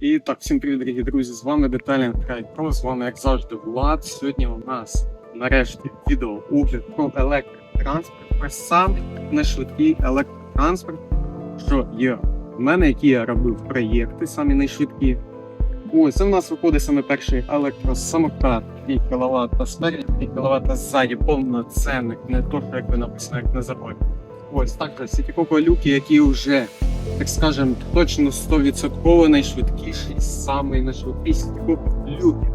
Так, всім привіт, дорогі друзі! З вами Детальний Трайд Про, з вами, як завжди, Влад. Сьогодні у нас нарешті відео огляд про електротранспорт, про сам найшвидкий електротранспорт, що є в мене, які я робив проєкти, самі найшвидкі. Ось це в нас виходить саме перший електросамокат 3 кВт спереді, 3 кВт ззаді, повноцінний, не то, що якби написано, як на заводі. Ось також люки, які вже так скажем, точно 100% найшвидкіший, самий найшвидкіший люки.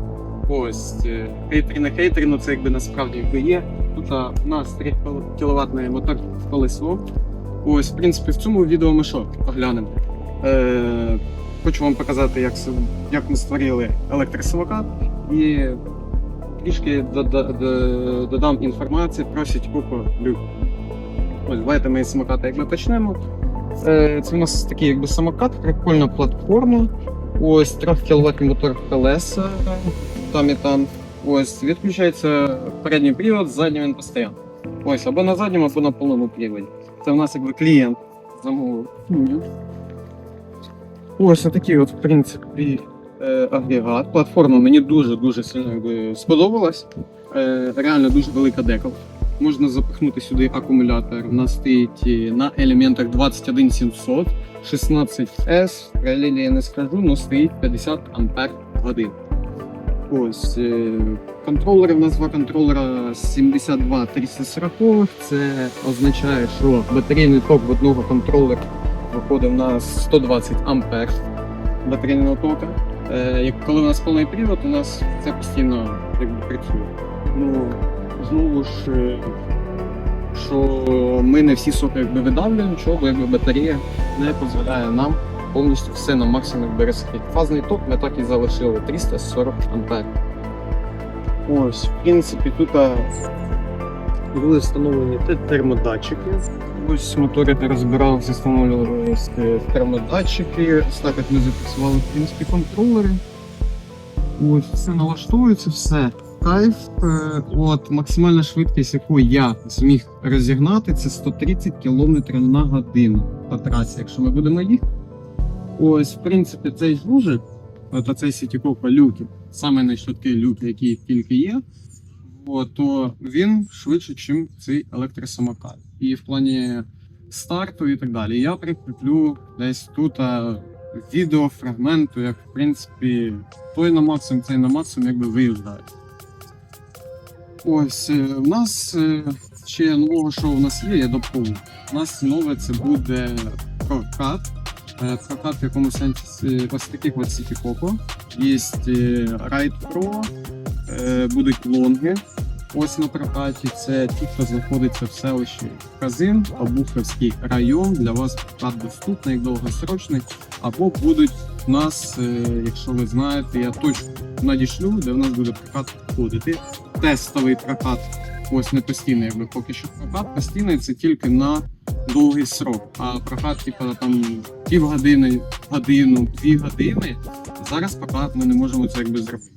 Ось е, хейтері на хейтері, ну це якби насправді якби є. Тут у нас 3 кВт мотор колесо. Ось, в принципі, в цьому відео ми що поглянемо. Е, хочу вам показати, як, як ми створили електросамокат і трішки додам інформації про сітькупу люк. Ось, давайте ми з самоката якби почнемо. Е, Це у нас такий якби самокат, прикольна платформа. Ось 3 кВт мотор колеса там і там. Ось відключається передній привод, задній він постійно. Ось або на задньому, або на повному приводі. Це у нас якби клієнт замовив. Ось такий от, в принципі, е, агрегат. Платформа мені дуже-дуже сильно якби, сподобалась. Е, Реально дуже велика декал. Можна запихнути сюди акумулятор. У нас стоїть е, на елементах 21700, 16S, паралелі я не скажу, але стоїть 50 ампер годин. Ось е, контролери, два контролера 72 340. Це означає, що батарейний ток в одного контролера виходить у нас 120 ампер батарейного тока. Е, коли у нас повний привод, у нас це постійно якби працює. Ну, знову ж, е, що ми не всі соки якби видавлюємо, чого якби батарея не дозволяє нам повністю все на максимум розкрити. Фазний ток ми так і залишили 340 ампер. Ось, в принципі, тут були встановлені термодатчики. Ось мотори де розбиралися, встановлювалися термодатчики. Ось так от ми запрацювали в принципі контролери. Ось все налаштовується, все. Кайф. Е, От максимальна швидкість, яку я зміг розігнати, це 130 км на годину по трасі, якщо ми будемо їхати. Ось, в принципі, цей ж лужик, от цей сітікока люки, саме найшвидкий люк, який тільки є, то він швидше, ніж цей електросамокат. І в плані старту і так далі. Я прикріплю десь тут а, відеофрагменту, як в принципі той на максимум, цей на максимум якби виїжджають. Ось е, в нас е, ще нового що у нас є, я доповню. У нас нове це буде прокат. Е, Прокат в якому сенсі е, ось таких от City Coco. Є е, Ride Pro, е, будуть лонги. Ось на прокаті це ті, хто знаходиться в селищі Казин, Обуховський район. Для вас прокат доступний довгосрочний. Або будуть у нас, е, якщо ви знаєте, я точно надішлю, де в нас буде прокат входити. Тестовий прокат, ось не постійний, якби поки що прокат. Постійний це тільки на довгий срок. А прокат, типу, там півгодини, годину, дві години. Зараз прокат ми не можемо це якби зробити.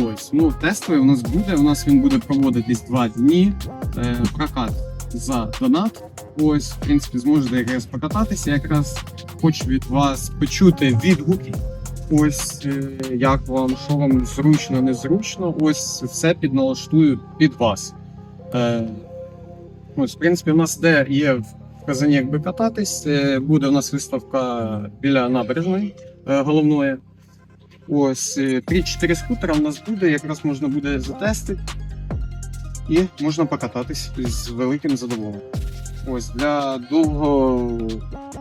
Ось, ну тестовий у нас буде. У нас він буде проводитись два дні. Е, прокат за донат. Ось, в принципі, зможете якраз покататися. Якраз хочу від вас почути відгуки. Ось е, як вам, що вам зручно, незручно. Ось все підналаштую під вас. Е, ось, в принципі, у нас де є в Казані, якби кататись. Е, буде у нас виставка біля набережної головної. Ось е, 3-4 скутера у нас буде, якраз можна буде затестити і можна покататись з великим задоволенням. Ось для довго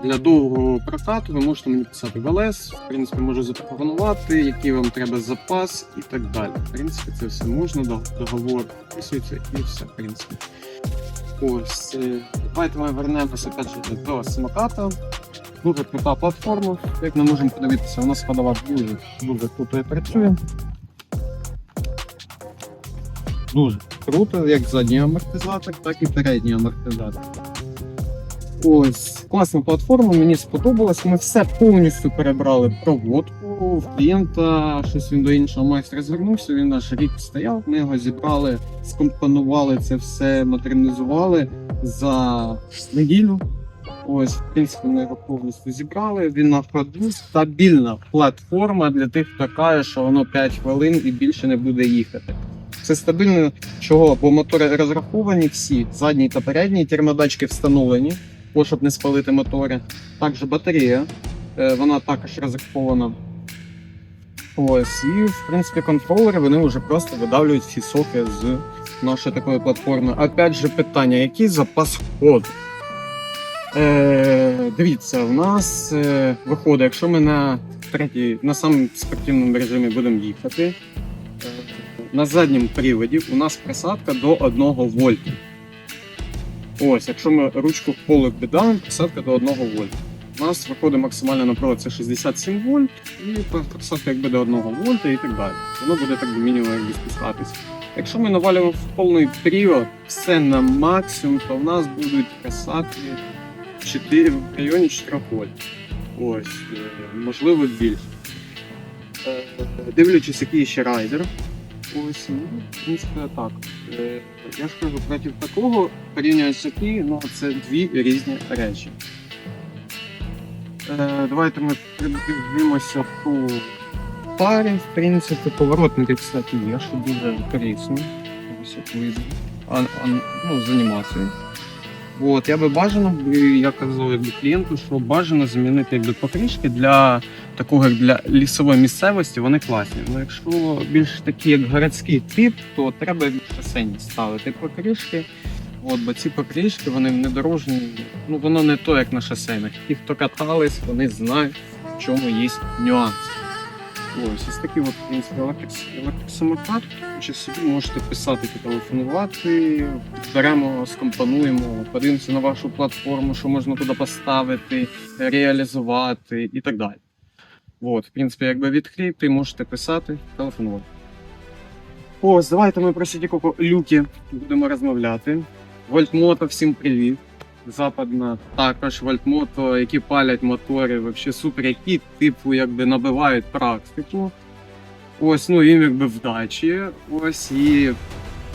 для довгого прокату ви можете мені писати в ЛС, в принципі, можу запропонувати, який вам треба запас і так далі. В принципі, це все можна, договор підписується і все, в принципі. Ось, е, давайте ми вернемося опять же, до самоката. Дуже крута платформа. Як ми можемо подивитися, у нас ходова дуже, дуже круто і працює. Дуже круто, як задній амортизатор, так і передній амортизатор. Ось класна платформа, мені сподобалась. Ми все повністю перебрали проводку в клієнта. Щось він до іншого майстра звернувся. Він наш рік стояв. Ми його зібрали, скомпонували це все, модернізували за неділю. Ось, в принципі, ми його повністю зібрали. Він на ходу стабільна платформа для тих, хто каже, що воно 5 хвилин і більше не буде їхати. Це стабільно чого? Бо мотори розраховані всі, задній та передній, термодатчики встановлені, бо щоб не спалити мотори. Також батарея, е, вона також розрахована. Ось, і в принципі контролери вони вже просто видавлюють всі соки з нашої такої платформи. Опять же, питання: який запас ходу? Е, дивіться, у нас е, виходить, якщо ми на третій, на самому спортивному режимі будемо їхати, е, на задньому приводі у нас присадка до 1 вольта. Ось, якщо ми ручку в полик додамо, присадка до 1 вольта. У нас виходить максимальна напруга це 67 вольт, і присадка якби до 1 вольта і так далі. Воно буде так до мінімуму якби спускатись. Якщо ми навалюємо в повний період, все на максимум, то в нас будуть присадки 4, в районі 4 вольт. Ось, е, можливо, більше. Е, Дивлячись, який ще райдер. Ось, ну, в принципі, так. Е, Я ж кажу, проти такого порівняння з який, ну, це дві різні речі. Е, Давайте ми придивимося по парі. В принципі, поворотники, кстати, є, що дуже корисно. А, а, ну, з анімацією. От, я би бажано, я казав якби клієнту, що бажано замінити якби покришки для такого як для лісової місцевості, вони класні. Ну якщо більш такі як городський тип, то треба якби ставити покришки. От, бо ці покришки, вони внедорожні, ну воно не то, як на шосейних. Ті, хто катались, вони знають, в чому є нюанс. Ось, ось такий от, електросамокат. Чи собі можете писати, телефонувати, беремо, скомпонуємо, подивимося на вашу платформу, що можна туди поставити, реалізувати і так далі. От, в принципі, якби відкрити, можете писати, телефонувати. Ось, давайте ми про Сітікоко люки будемо розмовляти. Вольтмото, всім привіт. Западна також вольтмото, які палять мотори, взагалі супер, які типу якби набивають практику. Ось, ну їм якби вдачі. Ось і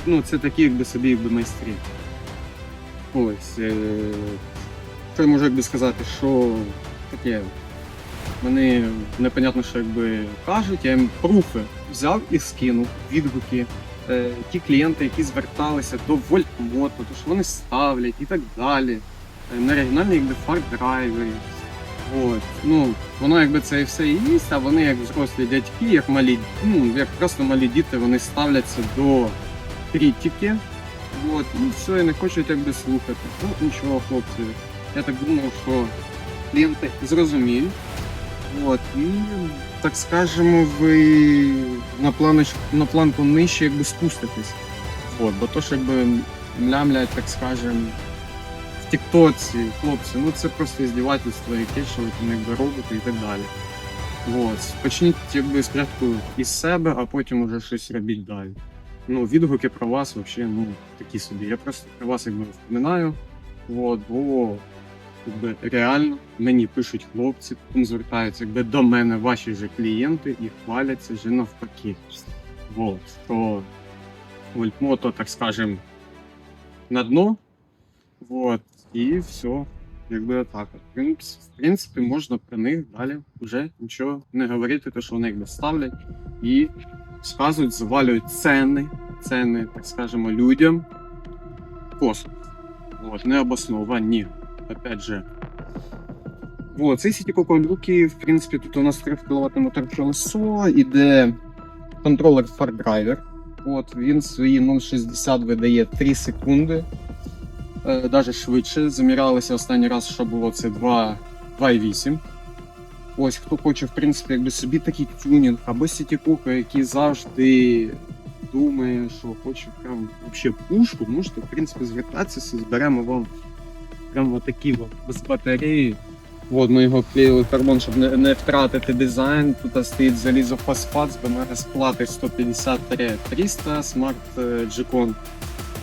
ну, це такі якби собі якби майстри. Ось. Е... Що я можу якби сказати, що таке. Вони непонятно, що якби кажуть, я їм пруфи взяв і скинув, відгуки. Е, ті клієнти, які зверталися до Вольтмото, то що вони ставлять і так далі. Е, на оригінальні якби фардрайвери. От. Ну, воно якби це і все і є, а вони як взрослі дядьки, як малі, ну, як просто малі діти, вони ставляться до критики. От, і все, і не хочуть якби слухати. Ну нічого, хлопці. Я так думав, що клієнти зрозуміють. От, і, так скажемо, ви на, планоч, на планку нижче якби спуститесь. От, бо то, що якби млямлять, так скажемо, в тіктоці, хлопці, ну це просто іздівательство, яке що ви там якби робите і так далі. От, почніть якби спочатку із себе, а потім уже щось робіть далі. Ну, відгуки про вас взагалі, ну, такі собі. Я просто про вас якби впоминаю. От, бо якби реально мені пишуть хлопці, потім звертаються якби до мене ваші же клієнти і хваляться вже навпаки. Вот, то Вольтмото, так скажем, на дно. Вот, і все. Якби так. В принципі, можна про них далі вже нічого не говорити, то що вони якби ставлять і сказують, завалюють ціни, ціни, так скажемо, людям. Косо. Вот, не обосновані опять же. Вот, цей сіті люки, в принципі, тут у нас 3 кВт мотор колесо, іде контролер Far Driver. От, він свої 0,60 видає 3 секунди. Е, даже швидше. Замірялися останній раз, що було це 2,8. Ось, хто хоче, в принципі, якби собі такий тюнінг, або сітікука, який завжди думає, що хоче прям вообще пушку, можете, в принципі, звертатися, зберемо вам прям такі от, без батареї. От ми його клеїли в карбон, щоб не, не втратити дизайн. Тут стоїть залізофосфат з БМР плати 150-300 Smart е, G-Con.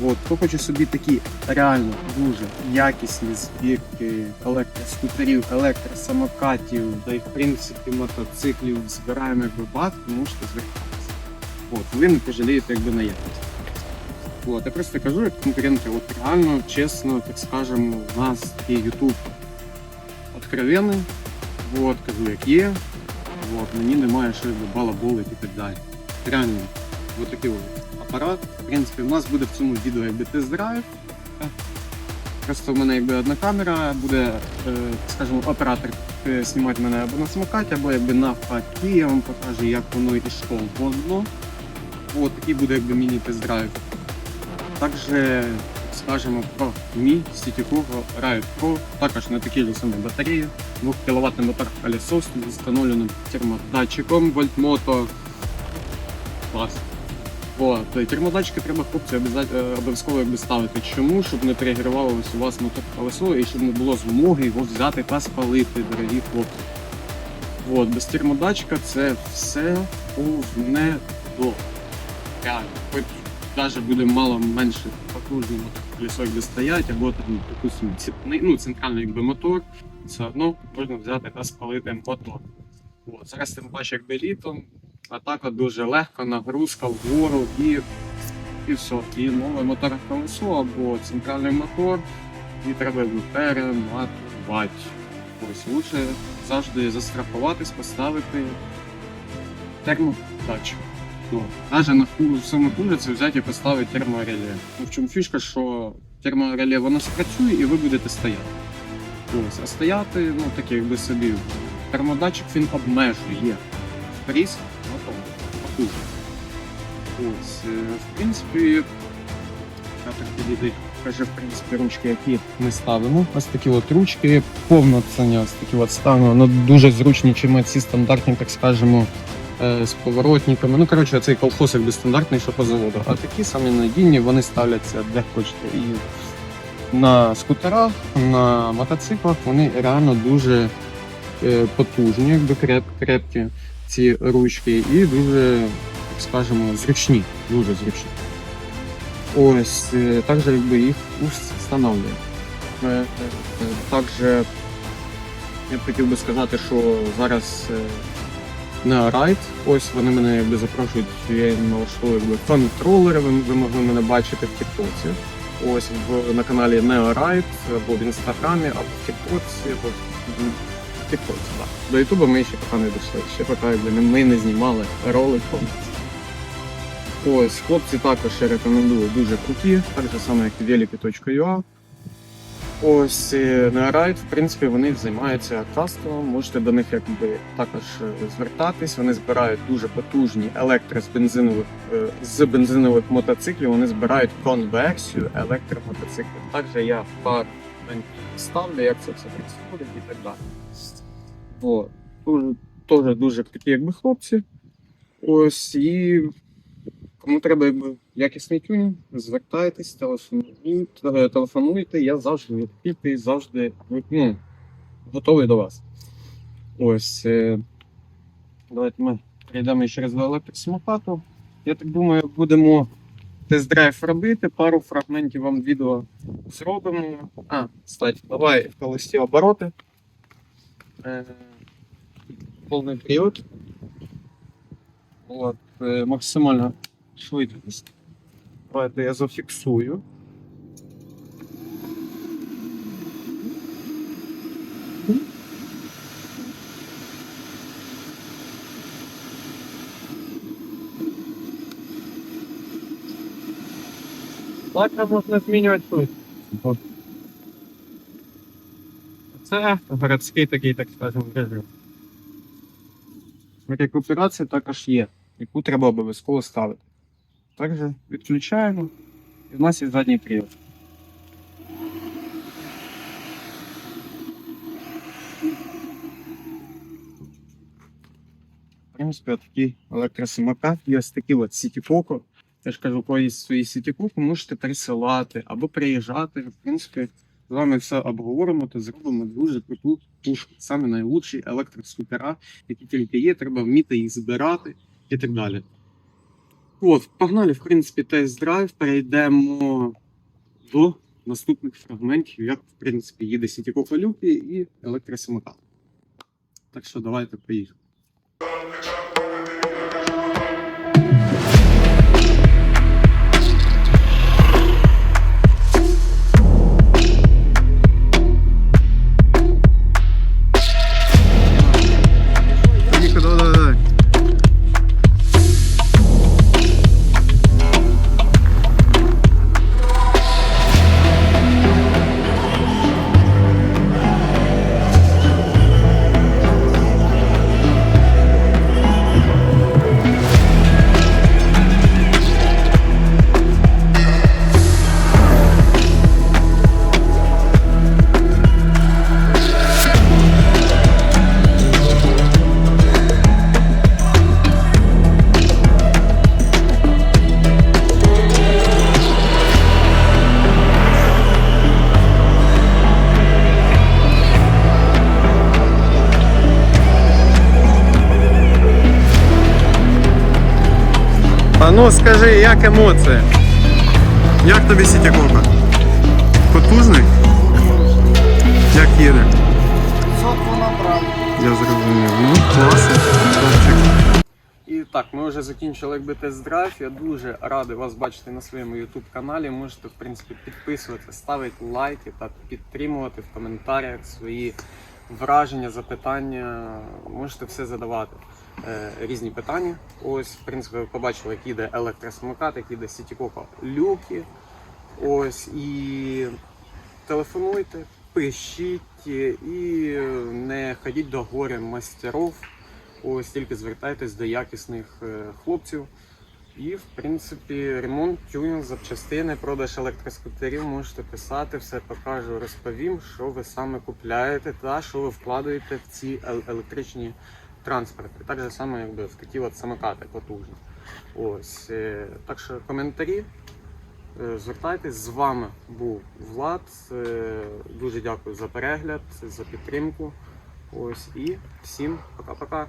От, хто хоче собі такі реально дуже якісні збірки електроскутерів, електросамокатів, да й в принципі мотоциклів збираємо якби бат, можете звертатися. От, ви не пожалієте якби на якість. От, я просто кажу, як конкуренти, от реально, чесно, так скажемо, у нас є YouTube откровенний. От, кажу, як є. От, мені немає що якби і так далі. Реально, от такий от апарат. В принципі, у нас буде в цьому відео якби тест-драйв. Просто в мене якби одна камера, буде, е, скажімо, оператор е, знімати мене або на самокаті, або якби навпаки, я вам покажу, як воно і що воно. От такий буде якби міні-тест-драйв. Також скажемо про мій сітєвого Ride Pro, також на такій же самій батареї, 2 кВт мотор колесо з встановленим термодатчиком вольтмото. Клас. От, термодатчики треба хлопці е, обов'язково ставити. Чому? Щоб не перегрівалося у вас мотор колесо і щоб не було змоги його взяти та спалити, дорогі хлопці. От, без термодатчика це все повне до. Реально. Навіть буде мало менше потужний мотор колесо якби стоять, або там, допустим, ціпний, ну, центральний якби мотор, все одно можна взяти та спалити мотор. От, зараз тим паче якби літом, а так от дуже легко, нагрузка вгору і, і все. І нове моторне колесо або центральний мотор, і треба перематувати. Ось лучше завжди застрахуватись, поставити термодатчик. Ну, навіть на саму хуже взяти і поставити термореле. Ну, в чому фішка, що термореле воно спрацює і ви будете стояти. Ось, а стояти, ну таке якби собі. Термодатчик він обмежує. Фріз, готово. Потужно. Ось, е, в принципі, я так підійду. Каже, в принципі, ручки, які ми ставимо. Ось такі от ручки, повноцінні, ось такі от ставимо. Ну, дуже зручні, чим ці стандартні, так скажемо, з поворотниками. Ну, коротше, цей колхоз якби стандартний, що по заводу. А такі самі надійні, вони ставляться де хочете. І на скутерах, на мотоциклах вони реально дуже е, потужні, якби креп, крепкі ці ручки, і дуже, так скажемо, зручні. Дуже зручні. Ось, е, також якби їх встановлює. Е, е, е, Також я хотів би сказати, що зараз е, на райд, ось вони мене якби запрошують, я їм якби контролери, ви, ви могли мене бачити в Тіктоці. Ось в, на каналі NeoRide, або в інстаграмі, або в Тіктоці, або в Тіктоці, так. До Ютуба ми ще поки не дійшли. Ще поки ми не знімали ролик повністю. Ось, хлопці також рекомендую дуже круті, так же саме як велики.ua. Ось е, на в принципі, вони займаються кастомом. Можете до них якби також е, звертатись. Вони збирають дуже потужні електро з бензинових е, з бензинових мотоциклів. Вони збирають конверсію електромотоциклів. Також я пар ставлю, як це все происходить і так далі. Дуже, теж дуже круті якби хлопці. Ось і Кому треба якісний тюнінг, звертайтесь, телефонуйте, телефонуйте, я завжди відкритий, завжди ну, готовий до вас. Ось. е, Давайте ми прийдемо ще раз. Я так думаю, будемо тест-драйв робити, пару фрагментів вам відео зробимо. А, кстати, давай в колесі обороти. Е, повний період. От, е, максимально швидкість. Давайте я зафіксую. Так можна змінювати швидкість. Це городський такий, так скажемо, режим. Рекуперація також є, яку треба обов'язково ставити. Також відключаємо. І в нас є задній привід. В принципі, такий електросамокат. Є ось такі от сітіфоко. Я ж кажу, коли свої сітіфоко, можете присилати або приїжджати. В принципі, з вами все обговоримо та зробимо дуже круту пушку. Саме найлучші електроскутера, які тільки є, треба вміти їх збирати і так далі. От, погнали, в принципі, тест-драйв. Перейдемо до наступних фрагментів, як, в принципі, їде Сітіко Люки і електросамокат. Так що давайте поїхали. Ну скажи, як емоції? Як тобі Сітікока? Потужний? Як їде? Сотку набрав. Я зрозумів. Ну, класно. І так, ми вже закінчили якби тест-драйв. Я дуже радий вас бачити на своєму YouTube каналі. Можете, в принципі, підписувати, ставити лайки та підтримувати в коментарях свої враження, запитання. Можете все задавати. Е, різні питання. Ось, в принципі, ви побачили, як іде електросамокат, як іде Сітікока люки. Ось і телефонуйте, пишіть і не ходіть до горя мастерів. Ось тільки звертайтесь до якісних е, хлопців. І, в принципі, ремонт, тюнінг, запчастини, продаж електроскутерів можете писати, все покажу, розповім, що ви саме купляєте та що ви вкладаєте в ці ел- електричні транспорти. Так же само, якби в такі от самокати потужні. Ось. е, Так що коментарі. Е, Звертайтесь, з вами був Влад. Е, Дуже дякую за перегляд, за підтримку. Ось і всім пока-пока.